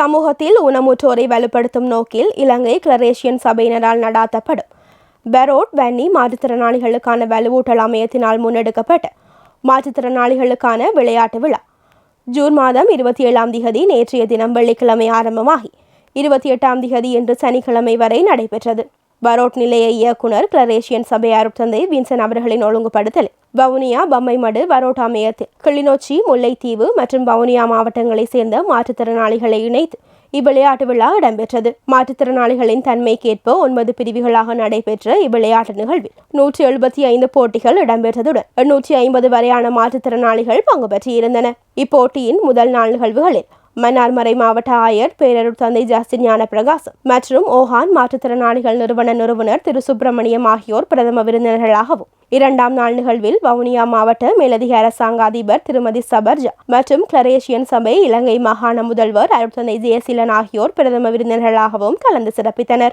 சமூகத்தில் ஊனமுற்றோரை வலுப்படுத்தும் நோக்கில் இலங்கை கிளரேஷியன் சபையினரால் நடாத்தப்படும். பெரோட் வன்னி மாற்றுத்திறனாளிகளுக்கான வலுவூட்டல் அமையத்தினால் முன்னெடுக்கப்பட்ட மாற்றுத்திறனாளிகளுக்கான விளையாட்டு விழா. ஜூன் மாதம் இருபத்தி ஏழாம் திகதி நேற்றைய தினம் வெள்ளிக்கிழமை ஆரம்பமாகி இருபத்தி எட்டாம் திகதி இன்று சனிக்கிழமை வரை நடைபெற்றது. பரோட் நிலைய இயக்குனர் கிளரேஷியன் சபை அருட்தந்தை வின்சன் அவர்களின் ஒழுங்குபடுத்தல் வவுனியா பம்மைமடு வரோட் அமையத்தில் கிளிநொச்சி முல்லைத்தீவு மற்றும் வவுனியா மாவட்டங்களைச் சேர்ந்த மாற்றுத்திறனாளிகளை இணைத்து இவ்விளையாட்டு விழா இடம்பெற்றது. மாற்றுத்திறனாளிகளின் தன்மைக்கேற்ப ஒன்பது பிரிவுகளாக நடைபெற்ற இவ்விளையாட்டு நிகழ்வில் நூற்றி எழுபத்தி ஐந்து போட்டிகள் இடம்பெற்றதுடன் எண்ணூற்றி ஐம்பது வரையான மாற்றுத்திறனாளிகள் பங்கு பெற்றிருந்தனர் இப்போட்டியின் முதல் நாள் நிகழ்வுகளில் மன்னார்மறை மாவட்ட ஆயர் பேரருட் தந்தை ஜாஸ்தின் ஞான பிரகாசம் மற்றும் ஓஹான் மாற்றுத்திறனாளிகள் நிறுவன நிறுவனர் திரு சுப்பிரமணியம் ஆகியோர் பிரதம விருந்தினர்களாகவும். இரண்டாம் நாள் நிகழ்வில் வவுனியா மாவட்ட மேலதிக அரசாங்க அதிபர் திருமதி சபர்ஜா மற்றும் கிளரேஷியன் சபை இலங்கை மாகாண முதல்வர் அருட்தந்தை ஜெயசீலன் ஆகியோர் பிரதம விருந்தினர்களாகவும் கலந்து சிறப்பித்தனர்.